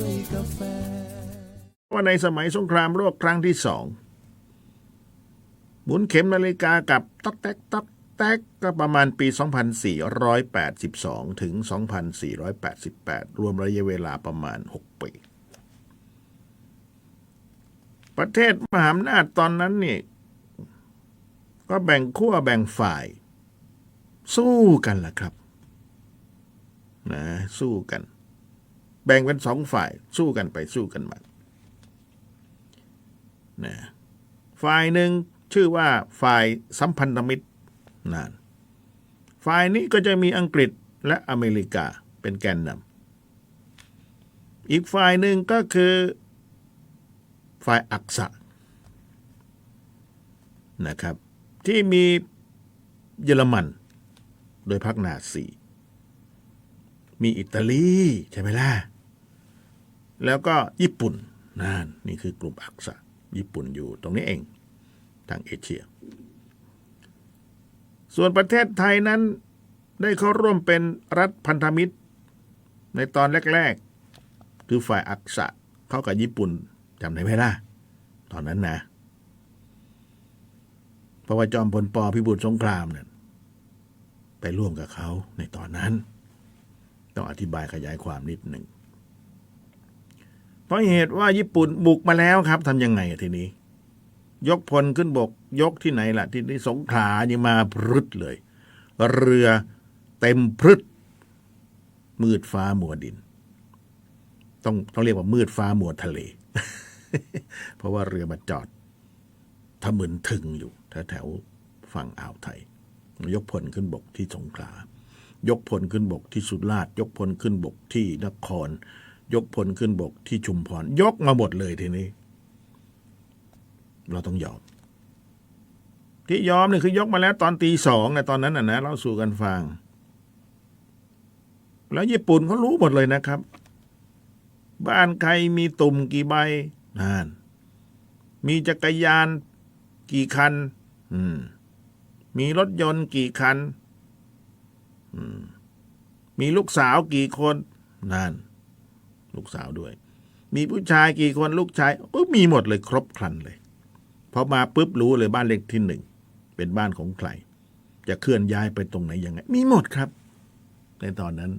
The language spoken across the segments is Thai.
ด้วยกาแฟ ว่าในสมัยสงครามโลกครั้งที่สองหมุนเข็มนาฬิกากับตักแตกตักแตกก็ประมาณปี 2482 ถึง 2488 รวมระยะเวลาประมาณ 6 ปี ประเทศมหาอำนาจตอนนั้นนี่ก็แบ่งขั้วแบ่งฝ่าย สู้กันล่ะครับ นะ สู้กัน แบ่งเป็นสองฝ่ายสู้กันไปสู้กันมานะฝ่ายหนึ่งชื่อว่าฝ่ายสัมพันธมิตรนั่นฝ่ายนี้ก็จะมีอังกฤษและอเมริกาเป็นแกนนำอีกฝ่ายหนึ่งก็คือฝ่ายอักษะนะครับ ที่มีเยอรมัน โดยพรรคนาซี มีอิตาลีใช่ไหมล่ะ แล้วก็ญี่ปุ่นนั่นนี่คือกลุ่มอักษะญี่ปุ่นอยู่ตรงนี้เองทางเอเชีย ส่วนประเทศไทยนั้นได้เข้าร่วมเป็นรัฐพันธมิตร ในตอนแรก ๆ คือฝ่ายอักษะเข้ากับญี่ปุ่นจำได้ไหมล่ะ ตอนนั้นนะเพราะว่าจอมพลปพิบูลสงครามเนี่ยไปร่วมกับเขาในตอนนั้น ต้องอธิบายขยายความนิดหนึ่งเพราะเหตุว่าญี่ปุ่นบุกมาแล้วครับทำยังไงทีนี้ ยกพลขึ้นบก ยกที่ไหนล่ะ ที่นี่สงขลานี่มาพรึดเลย เรือเต็มพรึด มืดฟ้ามัวดิน ต้องต้องเรียกว่ามืดฟ้ามัวทะเล เพราะว่าเรือมาจอดทะมึนถึงอยู่แถวแถวฝั่งอ่าวไทย ยกพลขึ้นบกที่สงขลา ยกพลขึ้นบกที่สุราษฎร์ยกพลขึ้นบกที่นคร ยกพลขึ้นบกที่ชุมพร ยกมาหมดเลยทีนี้ เราต้องยอม ที่ยอมนี่คือยกมาแล้วตอนตีสองนะตอนนั้นนะนะเราสู่กันฟัง แล้วญี่ปุ่นเขารู้หมดเลยนะครับ บ้านใครมีตุ่มกี่ใบนั่นมีจักรยานกี่คัน อืมมีรถยนต์กี่คัน มีลูกสาวกี่คนนั่นลูกสาวด้วย มีผู้ชายกี่คนลูกชายก็มีหมดเลยครบครันเลยพอมาปุ๊บรู้เลยบ้านเลขที่หนึ่งเป็นบ้านของใคร จะเคลื่อนย้ายไปตรงไหนยังไง มีหมดครับ ในตอนนั้น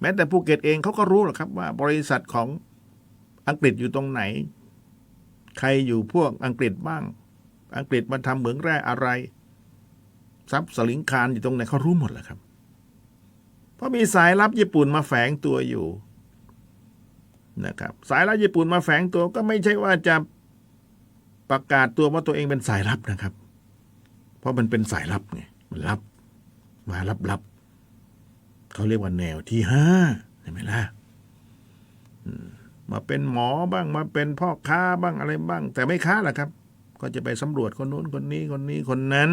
แม้แต่ภูเก็ตเองเขาก็รู้หรอกครับว่า บริษัทของอังกฤษอยู่ตรงไหน ใครอยู่พวกอังกฤษบ้าง อังกฤษมาทำเหมืองแร่อะไรทรัพย์สลิงคารอยู่ตรงไหนเขารู้หมดแหละครับ ราะมีสายลับญี่ปุ่นมาแฝงตัวอยู่นะครับสายลับญี่ปุ่นมาแฝงตัวก็ไม่ใช่ว่าจะประกาศตัวว่าตัวเองเป็นสายลับนะครับ เพราะมันเป็นสายลับไงมันลับ มาลับลับเขาเรียกว่าแนวที่ห้าใช่ไหมล่ะมมาเป็นหมอบ้างมาเป็นพ่อค้าบ้างอะไรบ้าง แต่ไม่ค้าแหละครับ ก็จะไปสำรวจคนนู้นคนนี้คนนี้คนนั้น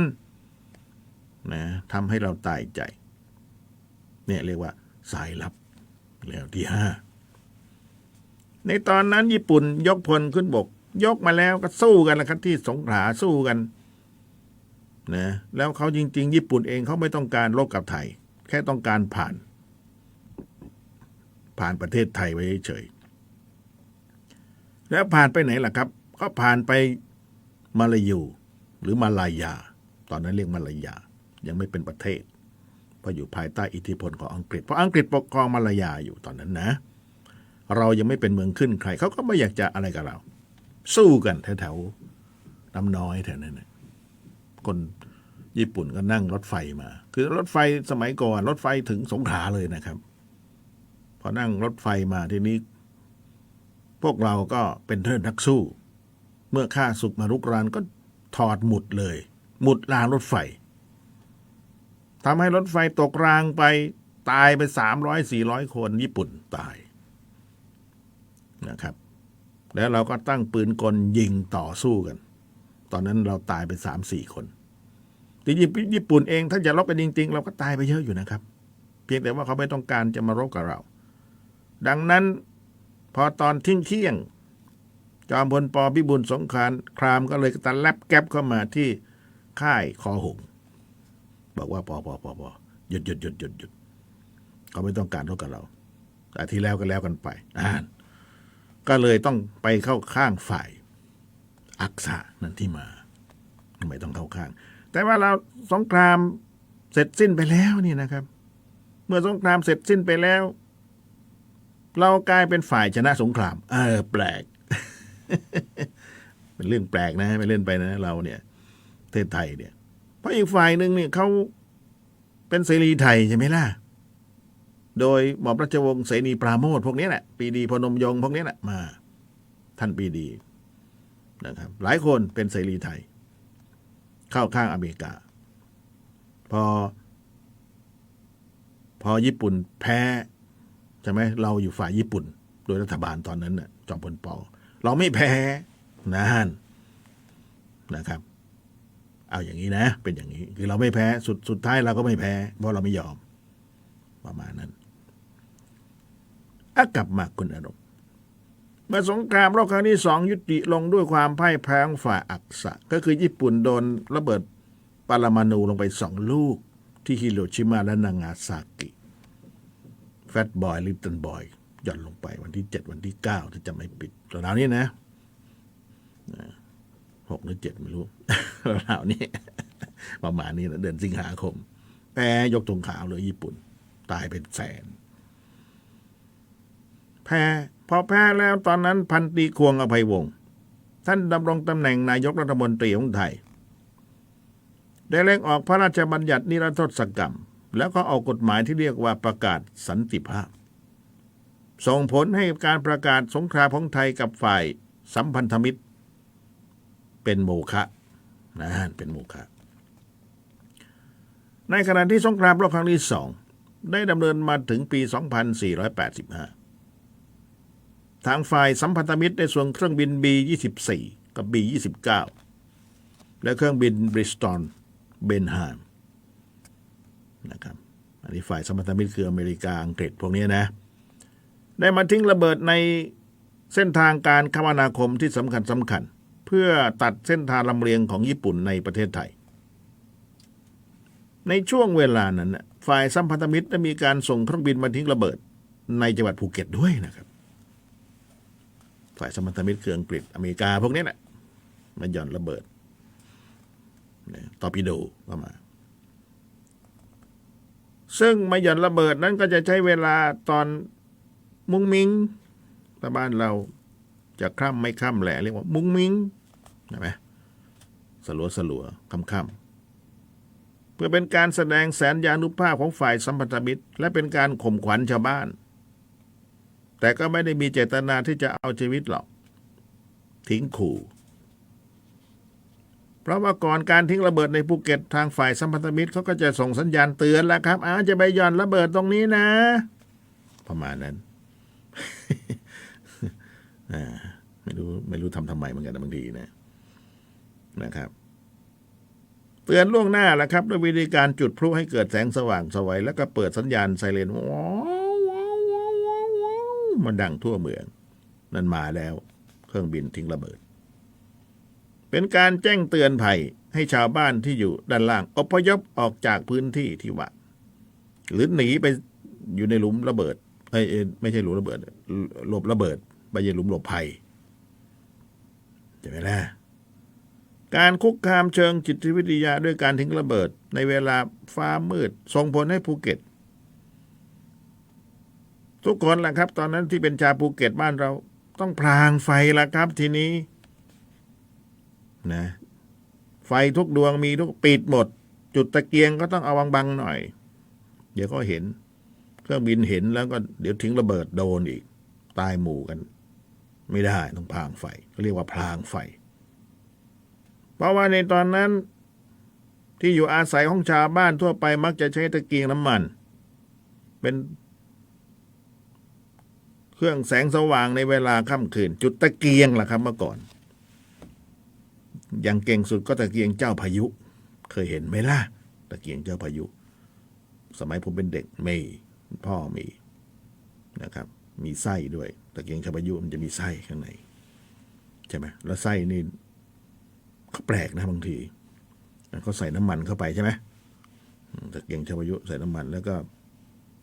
นะทำให้เราตายใจ เนี่ยเรียกว่าสายลับแล้วที่ห้าในตอนนั้นญี่ปุ่นยกพลขึ้นบก ยกมาแล้วก็สู้กันนะครับที่สงขลาสู้กันนะแล้วเขาจริง ๆ ญี่ปุ่นเองเขาไม่ต้องการรบกับไทย แค่ต้องการผ่าน ผ่านประเทศไทยไว้เฉยแล้วผ่านไปไหนล่ะครับ ก็ผ่านไปมาลายูหรือมาลายา ตอนนั้นเรียกมาลายายังไม่เป็นประเทศ เพราะอยู่ภายใต้อิทธิพลของอังกฤษ เพราะอังกฤษปกครองมาลายาอยู่ตอนนั้นนะ เรายังไม่เป็นเมืองขึ้นใครเขาก็ไม่อยากจะอะไรกับเรา สู้กันแถวๆน้ำน้อยแถวนั้นนะคนญี่ปุ่นก็นั่งรถไฟมา คือรถไฟสมัยก่อนรถไฟถึงสงขลาเลยนะครับ พอนั่งรถไฟมาทีนี้ พวกเราก็เป็นเทิดนักสู้ เมื่อข้าศึกมารุกรานก็ถอดหมุดเลย หมุดรางรถไฟ ทำให้รถไฟตกรางไปตายไปสามร้อยสี่ร้อยคนญี่ปุ่นตายนะครับ แล้วเราก็ตั้งปืนกลยิงต่อสู้กัน ตอนนั้นเราตายไปสามสี่คนที่ญี่ปุ่นเองถ้าจะรบกันจริง ๆ เราก็ตายไปเยอะอยู่นะครับ เพียงแต่ว่าเขาไม่ต้องการจะมารบกับเรา ดังนั้นพอตอนทิ้งเที่ยง จอมพลปพิบูลสงครามครามก็เลยตะแลบแก๊บเข้ามาที่ค่ายคอหง บอกว่าปอปอปอปอหยุดหยุดหยุดหยุดหยุดเขาไม่ต้องการรบกับเราแต่ที่แล้วก็แล้วกันไปอ่านก็เลยต้องไปเข้าข้างฝ่าย อักษะนั่นที่มาทำไมต้องเข้าข้าง แต่ว่าเราสงครามเสร็จสิ้นไปแล้วนี่นะครับ เมื่อสงครามเสร็จสิ้นไปแล้ว เรากลายเป็นฝ่ายชนะสงคราม เออ แปลก เป็นเรื่องแปลกนะไม่เล่นไปนะ เราเนี่ยประเทศไทยเนี่ย เพราะอีกฝ่ายหนึ่งเนี่ยเขาเป็นเสรีไทยใช่ไหมล่ะ โดยหม่อมราชวงศ์เสนีปราโมทพวกนี้แหละปีดีพนมยงพวกนี้แหละมา ท่านปีดีนะครับ หลายคนเป็นเสรีไทย เข้าข้างอเมริกา พอ พอญี่ปุ่นแพ้ใช่ไหมเราอยู่ฝ่ายญี่ปุ่น โดยรัฐบาลตอนนั้นน่ะจอมพลปอเราไม่แพ้นั่นนะครับ เอาอย่างนี้นะ เป็นอย่างนี้ คือเราไม่แพ้ สุดสุดท้ายเราก็ไม่แพ้ เพราะเราไม่ยอม ประมาณนั้นอากลับมาคุณอารมณ์มื่อสงครามโลกครั้งที่สองยุติลงด้วยความพ่ายแพ้ของฝ่ายอักษะ ก็คือญี่ปุ่นโดนระเบิดปรมาณูลงไปสองลูก ที่ฮิโรชิมาและนางาซากิ แฟตบอยลิตเติ้ลบอยหย่อนลงไปวันที่เจ็ดวันที่เก้าถ้าจะไม่ปิดราวนี้นะ หกหรือเจ็ดไม่รู้ราวนี้ประมาณนี้นะเดือนสิงหาคมแพ้ยกธงขาวเลยญี่ปุ่น ตายเป็นแสน แพ้พอแพ้แล้วตอนนั้นพันตีควงอภัยวงศ์ท่านดำรงตำแหน่งนายกรัฐมนตรีของไทย ได้เร่งออกพระราชบัญญัตินิรโทษกรรม แล้วก็ออกกฎหมายที่เรียกว่าประกาศสันติภาพ ส่งผลให้การประกาศสงครามของไทยกับฝ่ายสัมพันธมิตร เป็นโมฆะนะเป็นโมฆะในขณะที่สงครามโลกครั้งที่สองได้ดำเนินมาถึงปี 2485 ทางฝ่ายสัมพันธมิตรได้ส่งเครื่องบิน B-24 กับ B-29 และเครื่องบินบริสตอลเบนฮามนะครับอันนี้ฝ่ายสัมพันธมิตรคืออเมริกาอังกฤษพวกนี้นะ ได้มาทิ้งระเบิดในเส้นทางการคมนาคมที่สำคัญสำคัญ เพื่อตัดเส้นทางลำเลียงของญี่ปุ่นในประเทศไทย ในช่วงเวลานั้นน่ะฝ่ายสัมพันธมิตรได้มีการส่งเครื่องบินมาทิ้งระเบิด ในจังหวัดภูเก็ตด้วยนะครับ ฝ่ายสัมพันธมิตรคืออังกฤษอเมริกาพวกนี้แหละมาหย่อนระเบิดเนี่ยตอร์ปิโดเข้ามา ซึ่งมาหย่อนระเบิดนั้นก็จะใช้เวลาตอนมุงมิงถ้าบ้านเราจะคร่ำไม่คร่ำแหละเรียกว่า มุงมิง ใช่ไหมสลัวสลัวคำคำๆเพื่อเป็นการแสดงแสนยานุภาพของฝ่ายสัมพันธมิตร และเป็นการข่มขวัญชาวบ้าน แต่ก็ไม่ได้มีเจตนาที่จะเอาชีวิตหรอก ทิ้งขู่ เพราะว่าก่อนการทิ้งระเบิดในภูเก็ตทางฝ่ายสัมพันธมิตรเขาก็จะส่งสัญญาณเตือนแล้วครับอาจะไปย่อนระเบิดตรงนี้นะ ประมาณนั้นอ่าไม่รู้ไม่รู้ทำทำไมเหมือนกันบางทีนะ นะครับเตือนล่วงหน้าแหละครับ ด้วยวิธีการจุดพลุให้เกิดแสงสว่างสวัยแล้วก็เปิดสัญญาณไซเรนว้าวว้าวว้าวว้าวมันดังทั่วเมือง นั่นมาแล้ว เครื่องบินทิ้งระเบิด เป็นการแจ้งเตือนภัยให้ชาวบ้านที่อยู่ด้านล่างอพยพออกจากพื้นที่ที่ว่าหรือหนีไปอยู่ในหลุมระเบิดเอ้ยเอ้ยไม่ใช่หลุมระเบิดหลบระเบิดไปยังหลุมหลบภัยใช่ไหมล่ะ การคุกคามเชิงจิตวิทยาด้วยการทิ้งระเบิด ในเวลาฟ้ามืด ส่งผลให้ภูเก็ต ทุกคนแหละครับ ตอนนั้นที่เป็นชาวภูเก็ตบ้านเรา ต้องพรางไฟละครับทีนี้นะไฟทุกดวงมีทุกปิดหมด จุดตะเกียงก็ต้องเอาบังๆหน่อย เดี๋ยวก็เห็น เครื่องบินเห็นแล้วก็เดี๋ยวทิ้งระเบิดโดนอีก ตายหมู่กัน ไม่ได้ต้องพรางไฟเขาเรียกว่าพรางไฟ เพราะว่าในตอนนั้นที่อยู่อาศัยของชาวบ้านทั่วไปมักจะใช้ตะเกียงน้ำมัน เป็น เครื่องแสงสว่างในเวลาค่ำคืน จุดตะเกียงล่ะครับเมื่อก่อน อย่างเก่งสุดก็ตะเกียงเจ้าพายุ เคยเห็นไหมล่ะ ตะเกียงเจ้าพายุ สมัยผมเป็นเด็กไม่พ่อมีนะครับ มีไส้ด้วย ตะเกียงเจ้าพายุมันจะมีไส้ข้างในใช่ไหมแล้วไส้นี่ เขาแปลกนะบางทีเขาใส่น้ำมันเข้าไปใช่ไหมตะเกียงเจ้าพายุใส่น้ำมัน แล้วก็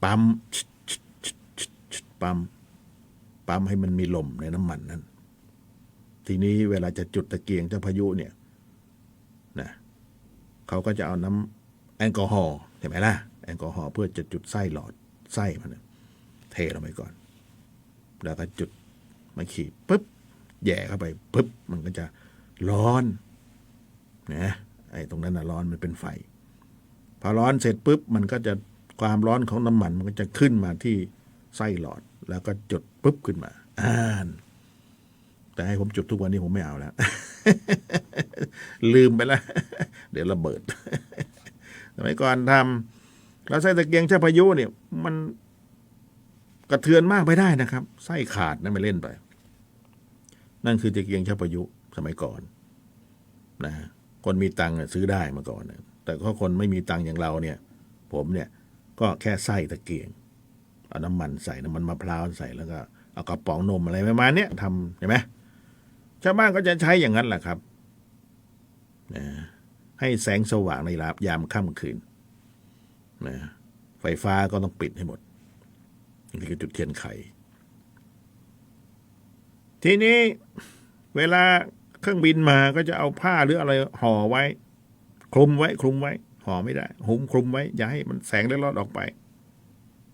ปั๊มปั๊มปั๊มให้มันมีลมในน้ำมันนั้น ทีนี้เวลาจะจุดตะเกียงเจ้าพายุเนี่ยนะเขาก็จะเอาน้ำแอลกอฮอล์ใช่ไหมล่ะแอลกอฮอล์เพื่อจะจุดไส้หลอดไส้มันน่ะเทลงไปก่อน แล้วก็จุดมาขีดปุ๊บแย่เข้าไปปุ๊บมันก็จะร้อน นะไอ้ตรงนั้นนะร้อนมันเป็นไฟ พอร้อนเสร็จปุ๊บมันก็จะความร้อนของน้ำมันมันก็จะขึ้นมาที่ไส้หลอด แล้วก็จุดปุ๊บขึ้นมาอ่านแต่ให้ผมจุดทุกวันนี้ผมไม่เอาแล้ว ลืมไปแล้ว เดี๋ยวระเบิดสมัยก่อนทำแล้วไส้ตะเกียงเจ้าพายุเนี่ย มันกระเทือนมากไปได้นะครับ ไส้ขาดนะไม่เล่นไป นั่นคือตะเกียงเจ้าพายุสมัยก่อน นะ คนมีตังค์น่ะซื้อได้มาก่อน แต่ก็คนไม่มีตังค์อย่างเราเนี่ย ผมเนี่ยก็แค่ไส้ตะเกียง เอาน้ำมันใส่น้ำมันมะพร้าวใส่แล้วก็เอากระป๋องนมอะไรประมาณนี้ทำเห็นไหมชาวบ้านก็จะใช้อย่างนั้นแหละครับนะให้แสงสว่างในรายามค่ำคืนนะไฟฟ้าก็ต้องปิดให้หมดนี่คือจุดเทียนไข ทีนี้เวลา เครื่องบินมาก็จะเอาผ้าหรืออะไรห่อไว้ คลุมไว้คลุมไว้ ห่อไม่ได้ หุ้มคลุมไว้ อย่าให้มันแสงได้ลอดออกไป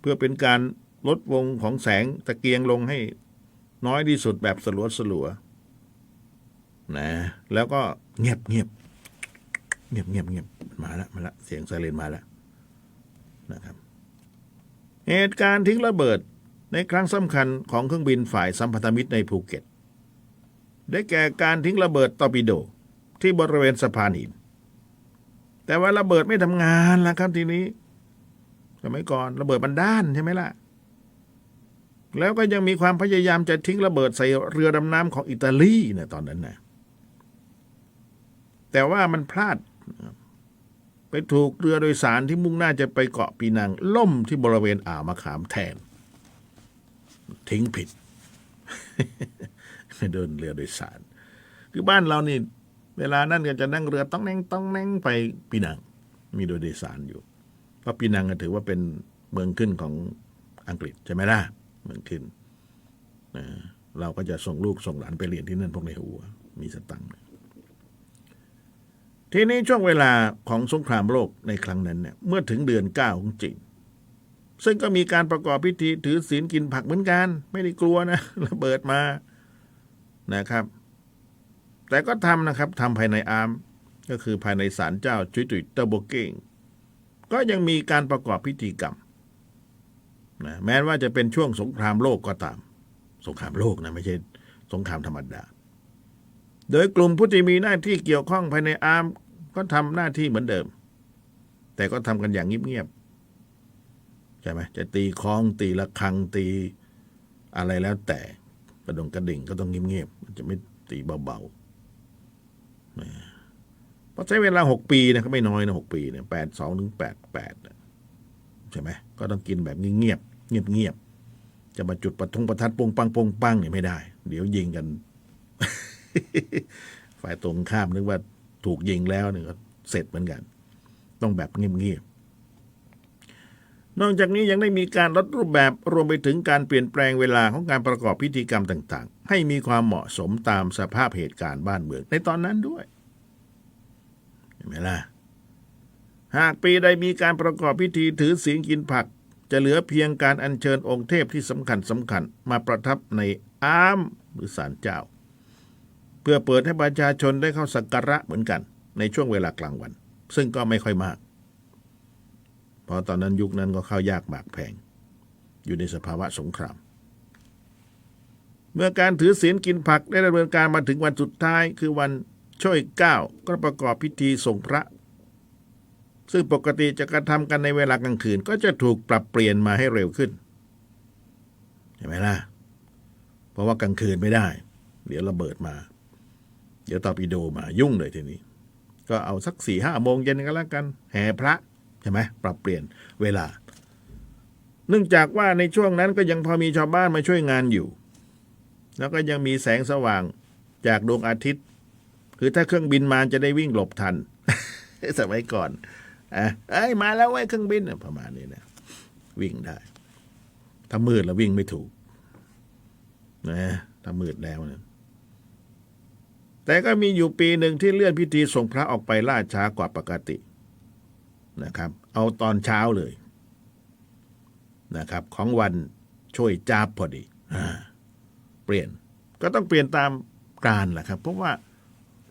เพื่อเป็นการลดวงของแสงตะเกียงลงให้น้อยที่สุดแบบสลัวสลัวๆนะ แล้วก็เงียบเงียบเงียบเงียบเงียบมาล้วมาล้วเสียงไซเรนมาแล้วนะครับ เหตุการณ์ทิ้งระเบิดในครั้งสำคัญของเครื่องบินฝ่ายสัมพันธมิตรในภูเก็ต ได้แก่การทิ้งระเบิดตอร์ปิโด ที่บริเวณสะพานหิน แต่ว่าระเบิดไม่ทำงานแล้วครับทีนี้สมัยก่อนระเบิดมันด้านใช่ไหมล่ะ แล้วก็ยังมีความพยายามจะทิ้งระเบิดใส่เรือดำน้ำของอิตาลีนะตอนนั้นนะแต่ว่ามันพลาด ไปถูกเรือโดยสารที่มุ่งหน้าจะไปเกาะปีนัง ล่มที่บริเวณอ่าวมะขามแทน ทิ้งผิด เดินเรือโดยสาร คือบ้านเรานี่ เวลานั่นก็จะนั่งเรือต้องแน่งต้องแน่งไปปีนัง มีโดยโดยสารอยู่ เพราะปีนังก็ถือว่าเป็นเมืองขึ้นของอังกฤษใช่ไหมล่ะเมืองขึ้นนะเราก็จะส่งลูกส่งหลานไปเรียนที่นั่นพวกในหัว มีสตังค์ทีนี้ช่วงเวลาของสงครามโลกในครั้งนั้นเนี่ยเมื่อถึงเดือนเก้าของจีนซึ่งก็มีการประกอบพิธีถือศีลกินผักเหมือนกัน ไม่ได้กลัวนะระเบิดมา นะครับ แต่ก็ทำนะครับทำภายในอาร์มก็คือภายในศาลเจ้าจุยตุยเตอร์โบเก้งก็ยังมีการประกอบพิธีกรรมนะแม้ว่าจะเป็นช่วงสงครามโลกก็ตาม สงครามโลกนะไม่ใช่สงครามธรรมดา โดยกลุ่มผู้ที่มีหน้าที่เกี่ยวข้องภายในอาร์มก็ทำหน้าที่เหมือนเดิม แต่ก็ทำกันอย่างเงียบๆใช่ไหมจะตีคล้องตีละครังตีอะไรแล้วแต่ กระดงกระดิ่งก็ต้องเงียบๆจะไม่ตีเบาๆเพราะใช้เวลาหกปีนะก็ไม่น้อยนะหกปีเนี่ยแปดสองถึงแปดแปดใช่ไหมก็ต้องกินแบบเงียบๆเงียบๆจะมาจุดประทงประทัดปงปังปงปังเนี่ยไม่ได้ เดี๋ยวยิงกัน ฝ่ายตรงข้ามนึกว่าถูกยิงแล้วเนี่ยก็เสร็จเหมือนกัน ต้องแบบเงียบๆ นอกจากนี้ยังได้มีการลดรูปแบบรวมไปถึงการเปลี่ยนแปลงเวลาของการประกอบพิธีกรรมต่างๆ ให้มีความเหมาะสมตามสภาพเหตุการณ์บ้านเมืองในตอนนั้นด้วยเห็นไหมล่ะหากปีใดมีการประกอบพิธีถือศีลกินผัก จะเหลือเพียงการอัญเชิญองค์เทพที่สำคัญสำคัญมาประทับในอามหรือศาลเจ้า เพื่อเปิดให้ประชาชนได้เข้าสักการะเหมือนกัน ในช่วงเวลากลางวัน ซึ่งก็ไม่ค่อยมาก ราะตอนนั้นยุคนั้นก็เข้ายากหมากแพง อยู่ในสภาวะสงคราม เมื่อการถือศีลกินผักได้ดำเนินการมาถึงวันสุดท้ายคือวันช่วยเก้าก็ประกอบพิธีส่งพระ ซึ่งปกติจะกระทำกันในเวลากลางคืน ก็จะถูกปรับเปลี่ยนมาให้เร็วขึ้นเห็นไหมล่ะ เพราะว่ากลางคืนไม่ได้ เดี๋ยวระเบิดมา เดี๋ยวตอร์ปิโดมายุ่งเลยทีนี้ ก็เอาสักสี่ห้าโมงเย็นก็แล้วกัน แห่พระ ใช่ไหมปรับเปลี่ยนเวลา เนื่องจากว่าในช่วงนั้นก็ยังพอมีชาวบ้านมาช่วยงานอยู่ แล้วก็ยังมีแสงสว่างจากดวงอาทิตย์ คือถ้าเครื่องบินมาจะได้วิ่งหลบทันสมัยก่อนอะเอ้ยมาแล้วเว้ยเครื่องบินประมาณนี้นะวิ่งได้ ถ้ามืดแล้ววิ่งไม่ถูกนะถ้ามืดแล้วนะแต่ก็มีอยู่ปีหนึ่งที่เลื่อนพิธีส่งพระออกไปล่าช้ากว่าปกติ นะครับ เอาตอนเช้าเลยนะครับ ของวันช่วยจาบพอดีเปลี่ยนก็ต้องเปลี่ยนตามการแหละครับ เพราะว่า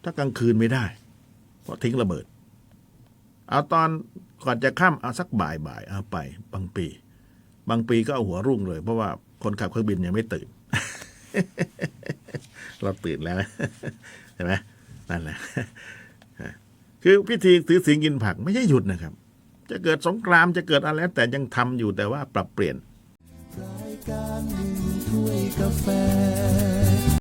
ถ้ากลางคืนไม่ได้เพราะทิ้งระเบิด เอาตอนก่อนจะค่ำเอาสักบ่ายบ่ายเอาไป บางปี บางปีก็เอาหัวรุ่งเลย เพราะว่าคนขับเครื่องบินยังไม่ตื่น เราตื่นแล้วใช่ไหมนั่นแหละ คือพิธีถือศีลกินผักไม่ใช่หยุดนะครับ จะเกิดสงครามจะเกิดอะไรแต่ยังทำอยู่แต่ว่าปรับเปลี่ยนรายการหนึ่งถ้วยกาแฟ